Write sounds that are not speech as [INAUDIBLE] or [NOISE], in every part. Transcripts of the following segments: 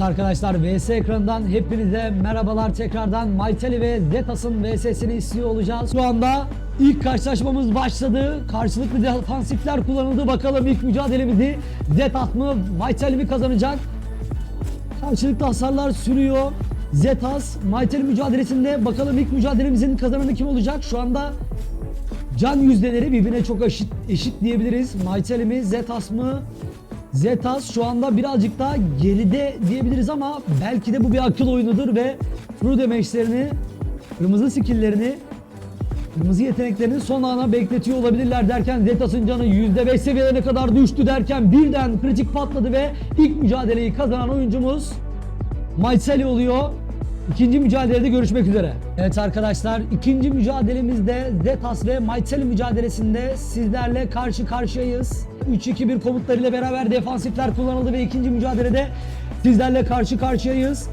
Evet arkadaşlar VS ekranından hepinize merhabalar tekrardan Maytali ve Zetas'ın VS'sini istiyor olacağız. Şu anda ilk karşılaşmamız başladı. Karşılıklı defansifler kullanıldı. Bakalım ilk mücadelemizi Zetas mı Maytali mi kazanacak? Karşılıklı hasarlar sürüyor. Zetas Maytali mücadelesinde bakalım ilk mücadelemizin kazananı kim olacak? Şu anda can yüzdeleri birbirine çok eşit, eşit diyebiliriz. Maytali mi Zetas mı? Zetas şu anda birazcık daha geride diyebiliriz ama belki de bu bir akıl oyunudur ve True Damage'lerini, kırmızı skill'lerini, kırmızı yeteneklerini son ana bekletiyor olabilirler derken Zetas'ın canı %5 seviyelerine kadar düştü derken birden kritik patladı ve ilk mücadeleyi kazanan oyuncumuz Maitseli oluyor. İkinci mücadelede görüşmek üzere. Evet arkadaşlar ikinci mücadelemizde Zetas ve Maitseli mücadelesinde sizlerle karşı karşıyayız. 3-2-1 komutlarıyla beraber defansifler kullanıldı ve ikinci mücadelede sizlerle karşı karşıyayız.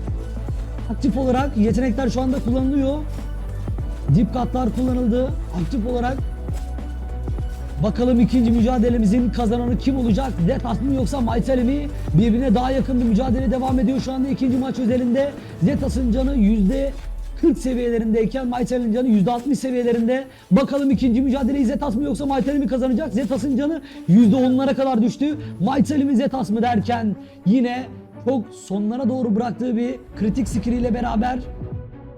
Aktif olarak yetenekler şu anda kullanılıyor. Dip katlar kullanıldı. Aktif olarak Bakalım ikinci mücadelemizin kazananı kim olacak? Zetas mı yoksa Maytali mi? Birbirine daha yakın bir mücadele devam ediyor şu anda ikinci maç özelinde. Zetas'ın canı yüzde 40 seviyelerindeyken Maytali'nin canı %60 seviyelerinde. Bakalım ikinci mücadeleyi Zetas mı yoksa Maytali mi kazanacak? Zetas'ın canı %10'lara kadar düştü. Maytali mi Zetas mı derken yine çok sonlara doğru bıraktığı bir kritik skill ile beraber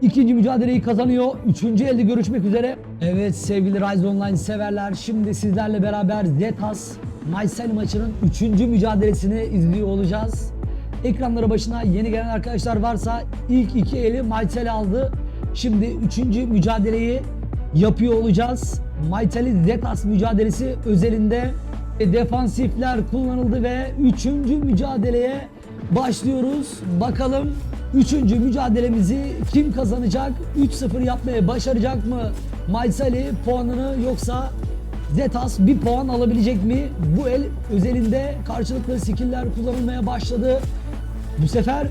İkinci mücadeleyi kazanıyor. Üçüncü elde görüşmek üzere. Evet sevgili Rise Online severler. Şimdi sizlerle beraber Zetas Maysel maçının üçüncü mücadelesini izliyor olacağız. Ekranlara başına yeni gelen arkadaşlar varsa ilk iki eli Maysel aldı. Şimdi üçüncü mücadeleyi yapıyor olacağız. Maytali Zetas mücadelesi özelinde defansifler kullanıldı ve üçüncü mücadeleye başlıyoruz. Bakalım üçüncü mücadelemizi kim kazanacak? 3-0 yapmaya başaracak mı? Maysali puanını yoksa Zetas bir puan alabilecek mi? Bu el özelinde karşılıklı skill'ler kullanılmaya başladı. Bu sefer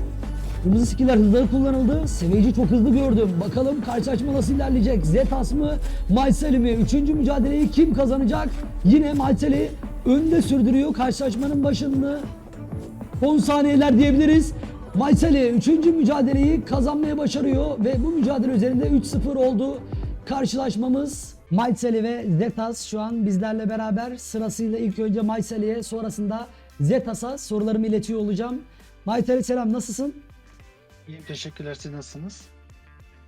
kırmızı skill'ler hızları kullanıldı. Seviyeyi çok hızlı gördüm. Bakalım karşılaşma nasıl ilerleyecek? Zetas mı? Maysali mi? Üçüncü mücadeleyi kim kazanacak? Yine Maysali önde sürdürüyor karşılaşmanın başını. 10 saniyeler diyebiliriz. Maysali 3. mücadeleyi kazanmaya başarıyor ve bu mücadele üzerinde 3-0 oldu. Karşılaşmamız Maysali ve Zetas şu an bizlerle beraber sırasıyla ilk önce Maysali'ye sonrasında Zetas'a sorularımı iletiyor olacağım. Maysali selam nasılsın? İyiyim teşekkürler siz nasılsınız?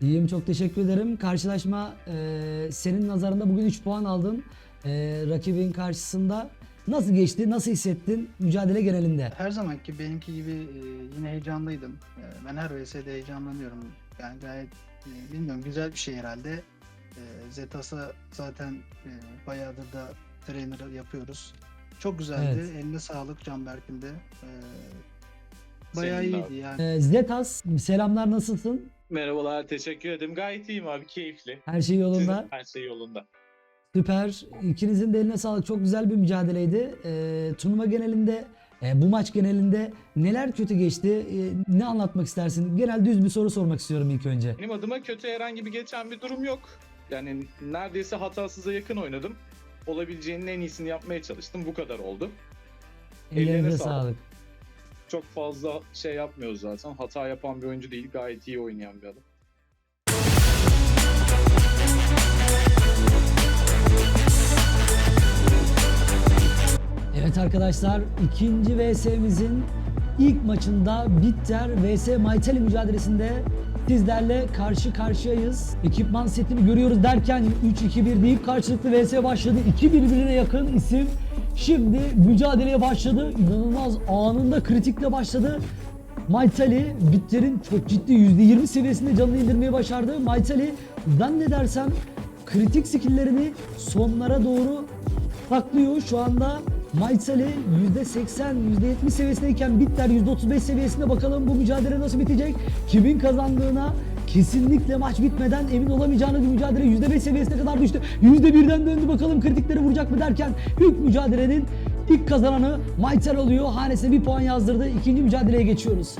İyiyim çok teşekkür ederim. Karşılaşma e, senin nazarında bugün 3 puan aldın. E, rakibin karşısında nasıl geçti, nasıl hissettin mücadele genelinde? Her zamanki benimki gibi e, yine heyecanlıydım. E, ben her VS'de heyecanlanıyorum. Yani gayet e, bilmiyorum güzel bir şey herhalde. E, Zetas'a zaten e, bayağıdır da trainer yapıyoruz. Çok güzeldi. Evet. Eline sağlık Canberk'in de. E, bayağı Senin de iyiydi yani. E, Zetas selamlar nasılsın? Merhabalar, teşekkür ederim. Gayet iyiyim abi, keyifli. Her şey yolunda. Sizin her şey yolunda. Süper. İkinizin de eline sağlık. Çok güzel bir mücadeleydi. Ee, turnuva genelinde, e, bu maç genelinde neler kötü geçti? E, ne anlatmak istersin? Genel düz bir soru sormak istiyorum ilk önce. Benim adıma kötü herhangi bir geçen bir durum yok. Yani neredeyse hatasıza yakın oynadım. Olabileceğinin en iyisini yapmaya çalıştım. Bu kadar oldu. Ellerinize Ellerine sağlık. sağlık. Çok fazla şey yapmıyoruz zaten. Hata yapan bir oyuncu değil. Gayet iyi oynayan bir adam. Evet arkadaşlar ikinci VS'mizin ilk maçında Bitter vs Maytali mücadelesinde sizlerle karşı karşıyayız. Ekipman setini görüyoruz derken 3-2-1 deyip karşılıklı VS başladı. İki birbirine yakın isim şimdi mücadeleye başladı. İnanılmaz anında kritikle başladı. Maytali Bitter'in çok ciddi %20 seviyesinde canını indirmeyi başardı. Maytali zannedersem kritik skilllerini sonlara doğru saklıyor. Şu anda Maytsali %80, %70 seviyesindeyken Bitter %35 seviyesinde bakalım bu mücadele nasıl bitecek? Kimin kazandığına kesinlikle maç bitmeden emin olamayacağını bir mücadele %5 seviyesine kadar düştü. %1'den döndü bakalım kritikleri vuracak mı derken ilk mücadelenin ilk kazananı Maytsal oluyor. Hanesine bir puan yazdırdı. İkinci mücadeleye geçiyoruz.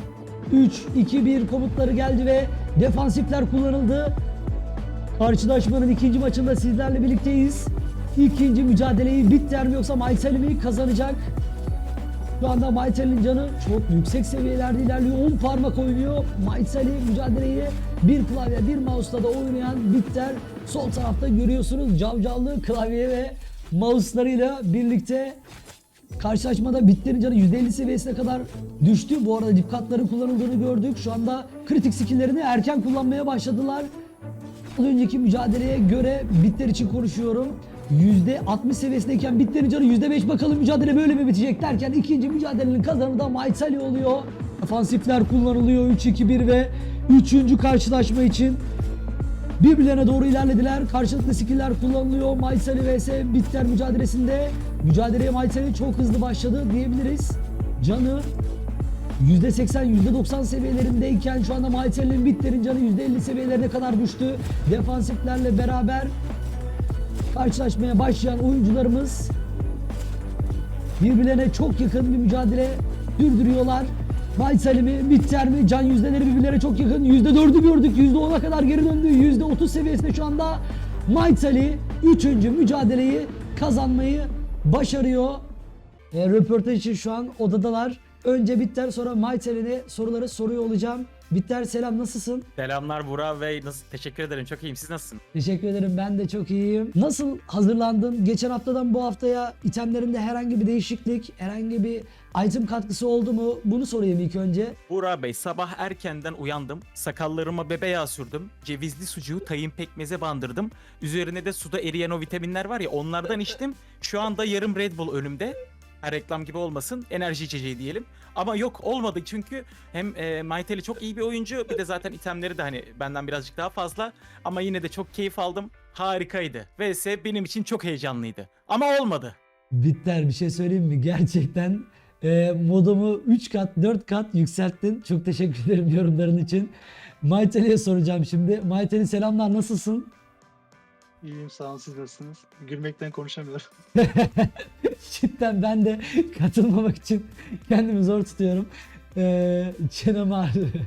3-2-1 komutları geldi ve defansifler kullanıldı. Karşılaşmanın ikinci maçında sizlerle birlikteyiz. İkinci mücadeleyi Bitter mi yoksa Maysel mi kazanacak? Şu anda Maytel'in canı çok yüksek seviyelerde ilerliyor. 10 parmak oynuyor. Maytel'i mücadeleyi bir klavye bir mouse'la da oynayan Bitter sol tarafta görüyorsunuz cavcavlı klavye ve mouse'larıyla birlikte Karşılaşmada Bitter'in canı %50 seviyesine kadar düştü. Bu arada dipkatların kullanıldığını gördük. Şu anda kritik skill'lerini erken kullanmaya başladılar. Az önceki mücadeleye göre Bitter için konuşuyorum. %60 seviyesindeyken Bitter'in canı %5 bakalım mücadele böyle mi bitecek derken ikinci mücadelenin kazanı da Maitsali oluyor. Defansifler kullanılıyor 3-2-1 ve üçüncü karşılaşma için birbirlerine doğru ilerlediler. Karşılıklı skiller kullanılıyor. Maitsali vs Bitter mücadelesinde. Mücadeleye Maitsali çok hızlı başladı diyebiliriz. Canı %80, %90 seviyelerindeyken şu anda Maitsali'nin Bitter'in canı %50 seviyelerine kadar düştü. Defansiflerle beraber karşılaşmaya başlayan oyuncularımız birbirlerine çok yakın bir mücadele sürdürüyorlar. Maitsali mi, Bitter mi? Can yüzdeleri birbirlerine çok yakın. %4'ü gördük. %10'a kadar geri döndü. %30 seviyesinde şu anda Maitsali 3. mücadeleyi kazanmayı başarıyor. E, röportaj için şu an odadalar. Önce Bitter sonra Maitsali'ne soruları soruyor olacağım. Bitter selam nasılsın? Selamlar Burak Bey. Nasıl? Teşekkür ederim. Çok iyiyim. Siz nasılsın? Teşekkür ederim ben de çok iyiyim. Nasıl hazırlandın? Geçen haftadan bu haftaya itemlerinde herhangi bir değişiklik, herhangi bir item katkısı oldu mu? Bunu sorayım ilk önce. Burak Bey sabah erkenden uyandım. Sakallarıma bebe yağı sürdüm. Cevizli sucuğu tayin pekmeze bandırdım. Üzerine de suda eriyen o vitaminler var ya onlardan içtim. Şu anda yarım Red Bull önümde. Ha, reklam gibi olmasın. Enerji içeceği diyelim. Ama yok olmadı çünkü hem e, Mayteli çok iyi bir oyuncu bir de zaten itemleri de hani benden birazcık daha fazla. Ama yine de çok keyif aldım. Harikaydı. VS benim için çok heyecanlıydı. Ama olmadı. Bitter bir şey söyleyeyim mi? Gerçekten e, modumu 3 kat 4 kat yükselttin. Çok teşekkür ederim yorumların için. Maiteli'ye soracağım şimdi. Maiteli selamlar nasılsın? İyiyim sağ olun siz nasılsınız? Gülmekten konuşamıyorum. [LAUGHS] Cidden ben de katılmamak için kendimi zor tutuyorum. Ee, çenem ağrıyor. [LAUGHS]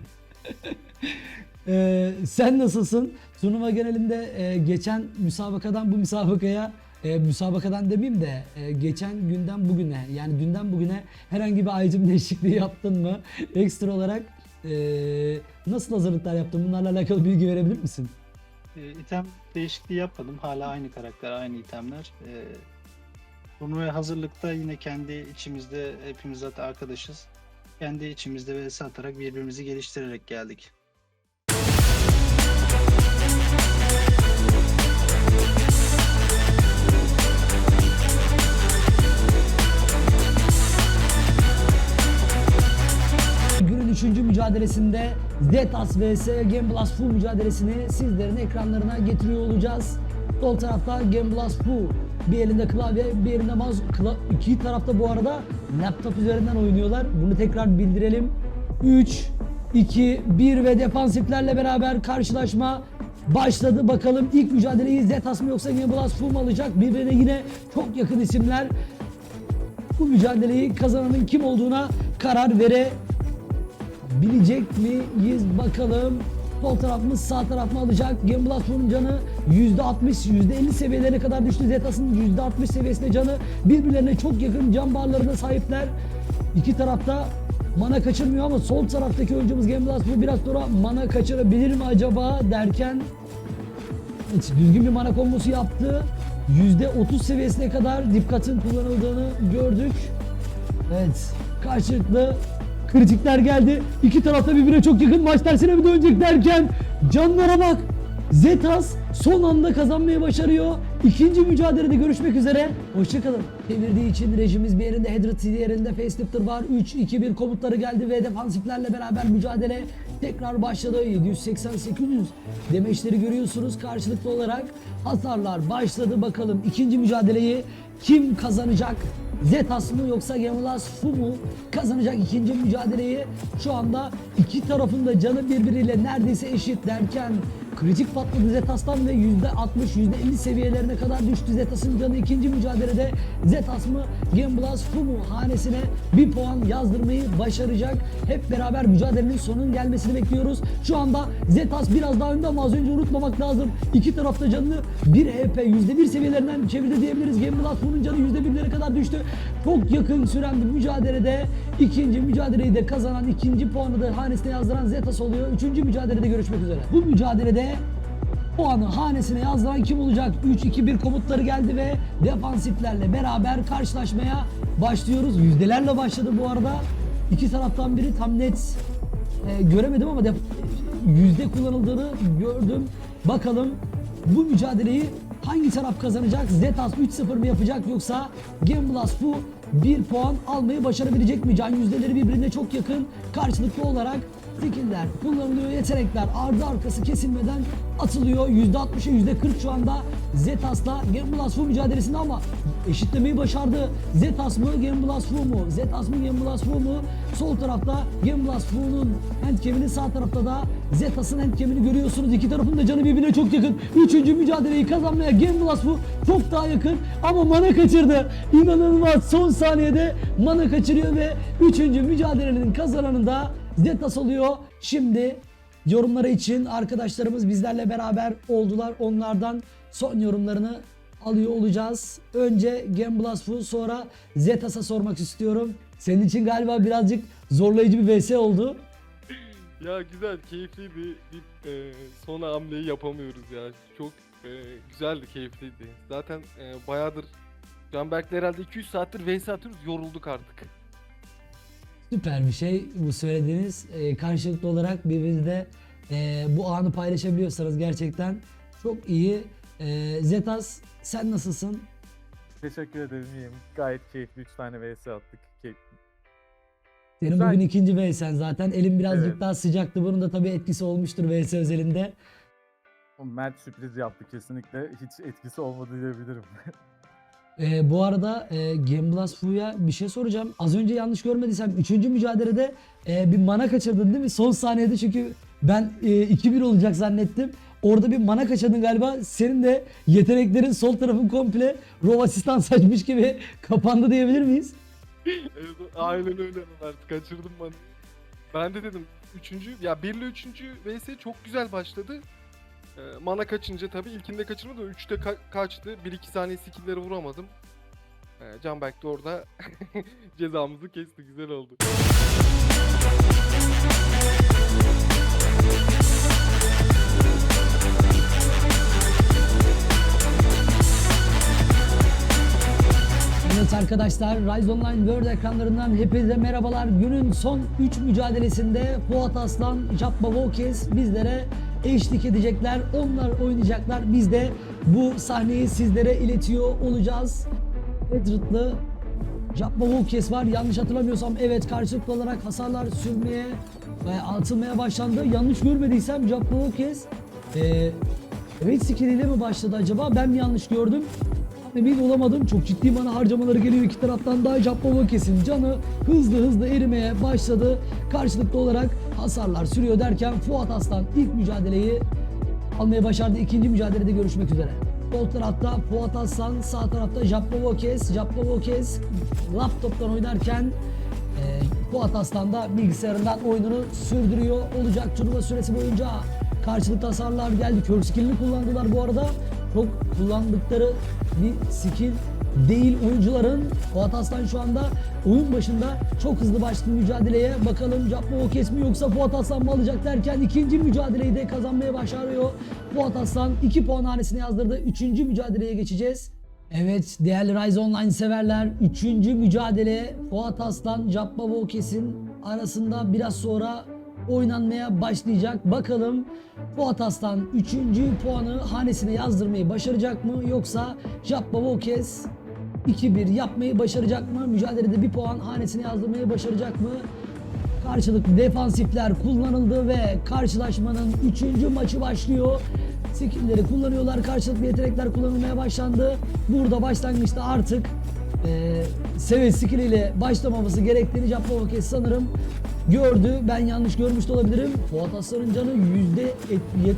Ee, sen nasılsın? Turnuva genelinde e, geçen müsabakadan bu müsabakaya e, müsabakadan demeyeyim de e, geçen günden bugüne yani dünden bugüne herhangi bir item [LAUGHS] değişikliği yaptın mı? Ekstra olarak e, nasıl hazırlıklar yaptın? Bunlarla alakalı bilgi verebilir misin? E, item değişikliği yapmadım. Hala aynı karakter, aynı itemler. E, turnuvaya hazırlıkta yine kendi içimizde hepimiz zaten arkadaşız. Kendi içimizde vs atarak birbirimizi geliştirerek geldik. 3. mücadelesinde Zetas vs Gamblas Fu mücadelesini sizlerin ekranlarına getiriyor olacağız. Sol tarafta Gamblas Fu bir elinde klavye bir elinde mouse. Kla- iki tarafta bu arada laptop üzerinden oynuyorlar. Bunu tekrar bildirelim. 3, 2, 1 ve defansiflerle beraber karşılaşma başladı. Bakalım ilk mücadeleyi Zetas mı yoksa Gamblas Fu mu alacak? Birbirine yine çok yakın isimler. Bu mücadeleyi kazananın kim olduğuna karar vere bilecek miyiz bakalım. Sol taraf mı sağ taraf mı alacak? Gamblason'un canı %60 %50 seviyelerine kadar düştü. Zetas'ın %60 seviyesinde canı birbirlerine çok yakın can barlarına sahipler. İki tarafta mana kaçırmıyor ama sol taraftaki oyuncumuz Gamblason biraz sonra mana kaçırabilir mi acaba derken Evet, düzgün bir mana kombosu yaptı. %30 seviyesine kadar dipkatın kullanıldığını gördük. Evet, karşılıklı kritikler geldi. İki tarafta birbirine çok yakın maç tersine mi dönecek derken canlara bak. Zetas son anda kazanmayı başarıyor. İkinci mücadelede görüşmek üzere. Hoşçakalın. Çevirdiği için rejimiz bir yerinde, Hedrat yerinde, Facelifter var. 3-2-1 komutları geldi ve defansiflerle beraber mücadele tekrar başladı. 780-800 demeçleri görüyorsunuz karşılıklı olarak. Hasarlar başladı. Bakalım ikinci mücadeleyi kim kazanacak? Zetas mı yoksa Gemulas Fu mu kazanacak ikinci mücadeleyi? Şu anda iki tarafın da canı birbiriyle neredeyse eşit derken kritik patladı Zetas'tan ve %60 %50 seviyelerine kadar düştü Zetas'ın canı ikinci mücadelede Zetas mı Gamblas Fu mu hanesine bir puan yazdırmayı başaracak. Hep beraber mücadelenin sonunun gelmesini bekliyoruz. Şu anda Zetas biraz daha önde ama az önce unutmamak lazım. İki tarafta canını 1 HP %1 seviyelerinden çevirdi diyebiliriz. Gamblas Fu'nun canı %1'lere kadar düştü. Çok yakın süren bir mücadelede ikinci mücadeleyi de kazanan ikinci puanı da hanesine yazdıran Zetas oluyor. Üçüncü mücadelede görüşmek üzere. Bu mücadelede puanı hanesine yazdıran kim olacak? 3-2-1 komutları geldi ve defansiflerle beraber karşılaşmaya başlıyoruz. Yüzdelerle başladı bu arada. İki taraftan biri tam net e, göremedim ama yüzde kullanıldığını gördüm. Bakalım bu mücadeleyi hangi taraf kazanacak? Zetas 3-0 mı yapacak yoksa Gamblas bu 1 puan almayı başarabilecek mi? Can yüzdeleri birbirine çok yakın. Karşılıklı olarak skill'ler kullanılıyor, yetenekler ardı arkası kesilmeden atılıyor. %60'a %40 şu anda Zetas'la Gamblas Fu mücadelesinde ama eşitlemeyi başardı. Zetas mı Gamblas Fu mu? Zetas mı Gamblas Fu mu? Sol tarafta Gamblas Fu'nun handcam'inin sağ tarafta da Zetas'ın handcam'ini görüyorsunuz. İki tarafın da canı birbirine çok yakın. Üçüncü mücadeleyi kazanmaya Gamblas Fu çok daha yakın ama mana kaçırdı. İnanılmaz son saniyede mana kaçırıyor ve üçüncü mücadelenin kazananı da Zetas oluyor. Şimdi yorumları için arkadaşlarımız bizlerle beraber oldular. Onlardan son yorumlarını alıyor olacağız. Önce Gamblas Fu sonra Zetas'a sormak istiyorum. Senin için galiba birazcık zorlayıcı bir vs oldu. Ya güzel, keyifli bir, bir e, son hamleyi yapamıyoruz ya. Çok e, güzeldi, keyifliydi. Zaten e, bayağıdır Canberk'le herhalde 200 saattir vs atıyoruz, yorulduk artık. Süper bir şey bu söylediğiniz. Ee, karşılıklı olarak birbirinizle e, bu anı paylaşabiliyorsanız gerçekten çok iyi. Ee, Zetas sen nasılsın? Teşekkür ederim iyiyim. Gayet keyifli 3 tane vs attık. Keyif... Senin Güzel. bugün ikinci VS'en zaten. Elim birazcık Evet. daha sıcaktı. Bunun da tabii etkisi olmuştur VS özelinde. O Mert sürpriz yaptı kesinlikle. Hiç etkisi olmadı diyebilirim. [LAUGHS] Ee, bu arada e, Gamblas Fu'ya bir şey soracağım. Az önce yanlış görmediysem 3. mücadelede e, bir mana kaçırdın değil mi? Son saniyede çünkü ben e, 2-1 olacak zannettim. Orada bir mana kaçırdın galiba. Senin de yeteneklerin sol tarafın komple rov asistan saçmış gibi kapandı diyebilir miyiz? Evet, aynen öyle Mert, kaçırdım bana. Ben de dedim, üçüncü, ya 1 ile 3. vs çok güzel başladı. E, mana kaçınca tabii ilkinde kaçırmadı, 3'te ka- kaçtı. 1-2 saniye skill'leri vuramadım. E, Canberk de orada [LAUGHS] cezamızı kesti, güzel oldu. Evet arkadaşlar Rise Online World ekranlarından hepinize merhabalar. Günün son 3 mücadelesinde Fuat Aslan, Jappa Vokes bizlere eşlik edecekler. Onlar oynayacaklar. Biz de bu sahneyi sizlere iletiyor olacağız. Edrit'lı Jappa Vokes var. Yanlış hatırlamıyorsam evet karşılıklı olarak hasarlar sürmeye ve atılmaya başlandı. Yanlış görmediysem Jappa Vokes e, Red Skill ile mi başladı acaba? Ben mi yanlış gördüm? Emin olamadım. Çok ciddi mana harcamaları geliyor iki taraftan da. Japova kesin canı hızlı hızlı erimeye başladı. Karşılıklı olarak hasarlar sürüyor derken Fuat Aslan ilk mücadeleyi almayı başardı. İkinci mücadelede görüşmek üzere. Sol tarafta Fuat Aslan, sağ tarafta Japlovokes. Japlovokes laptoptan oynarken e, Fuat Aslan da bilgisayarından oyununu sürdürüyor olacak turnuva süresi boyunca. Karşılıklı hasarlar geldi. Kör skillini kullandılar bu arada. Çok kullandıkları bir skill değil oyuncuların. Fuat Aslan şu anda oyun başında çok hızlı başladı mücadeleye. Bakalım Japma Okes mi yoksa Fuat Aslan mı alacak derken ikinci mücadeleyi de kazanmaya başarıyor. Fuat Aslan 2 puan hanesine yazdırdı. Üçüncü mücadeleye geçeceğiz. Evet değerli Rise Online severler 3. mücadele Fuat Aslan Japma Okes'in arasında biraz sonra oynanmaya başlayacak. Bakalım Fuat Aslan 3. puanı hanesine yazdırmayı başaracak mı yoksa Jappa Vokes 2-1 yapmayı başaracak mı? Mücadelede bir puan hanesine yazdırmayı başaracak mı? Karşılıklı defansifler kullanıldı ve karşılaşmanın 3. maçı başlıyor. Skill'leri kullanıyorlar, karşılıklı yetenekler kullanılmaya başlandı. Burada başlangıçta artık e, Sevet skill ile başlamaması gerektiğini Jappa Vokes sanırım gördü. Ben yanlış görmüş de olabilirim. Fuat Aslan'ın canı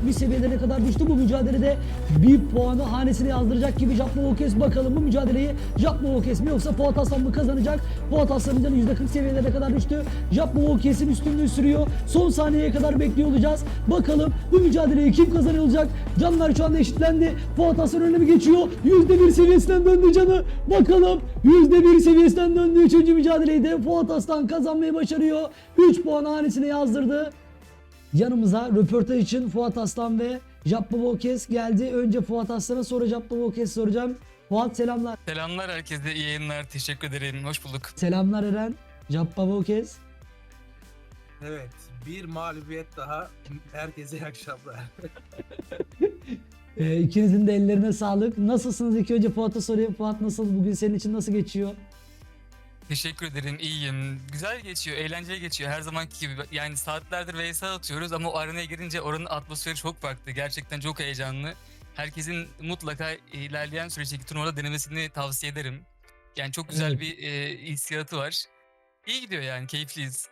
%70 seviyelerine kadar düştü bu mücadelede. Bir puanı hanesine yazdıracak gibi Japma Vokes bakalım bu mücadeleyi Japma Vokes mi yoksa Fuat Aslan mı kazanacak? Fuat Aslan'ın canı %40 seviyelerine kadar düştü. Japma Vokes'in üstünlüğü sürüyor. Son saniyeye kadar bekliyor olacağız. Bakalım bu mücadeleyi kim kazanılacak? Canlar şu anda eşitlendi. Fuat Aslan önüne geçiyor? %1 seviyesinden döndü canı. Bakalım %1 seviyesinden döndü. Üçüncü mücadeleyi de Fuat Aslan kazanmayı başarıyor. 3 puan hanesine yazdırdı. Yanımıza röportaj için Fuat Aslan ve Jappa Vokes geldi. Önce Fuat Aslan'a sonra Jappa Vokes soracağım. Fuat selamlar. Selamlar herkese, iyi yayınlar. Teşekkür ederim. Hoş bulduk. Selamlar Eren. Jappa Vokes. Evet, bir mağlubiyet daha. Herkese iyi akşamlar. [LAUGHS] Ee, ikinizin de ellerine sağlık. Nasılsınız? İlk önce Fuat'a sorayım. Fuat nasıl? Bugün senin için nasıl geçiyor? Teşekkür ederim, iyiyim. Güzel geçiyor, eğlenceli geçiyor. Her zamanki gibi. Yani saatlerdir VS atıyoruz ama o arenaya girince oranın atmosferi çok farklı. Gerçekten çok heyecanlı. Herkesin mutlaka ilerleyen süreçteki turnuvada denemesini tavsiye ederim. Yani çok güzel Evet. bir e, hissiyatı var. İyi gidiyor yani, keyifliyiz.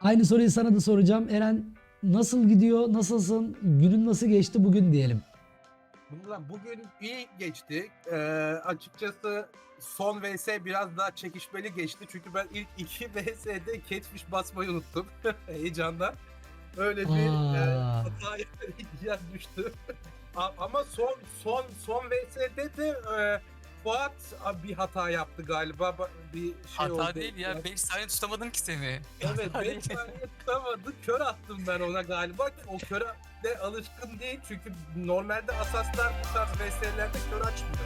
Aynı soruyu sana da soracağım. Eren nasıl gidiyor? Nasılsın? Günün nasıl geçti bugün diyelim. Bundan bugün iyi geçti. Ee, açıkçası son vs biraz daha çekişmeli geçti. Çünkü ben ilk iki [LAUGHS] vs'de catfish basmayı unuttum. [LAUGHS] Heyecandan. Öyle bir e, hataya düştü. [LAUGHS] Ama son son son vs'de de e, Fuat bir hata yaptı galiba. Ba- Bir şey Hata oldu. değil ya, 5 saniye tutamadın ki seni. Evet Hata 5 değil. saniye tutamadı. Kör attım ben ona galiba. O köre de alışkın değil çünkü normalde asaslar bu tarz VS'lerde kör açmıyor.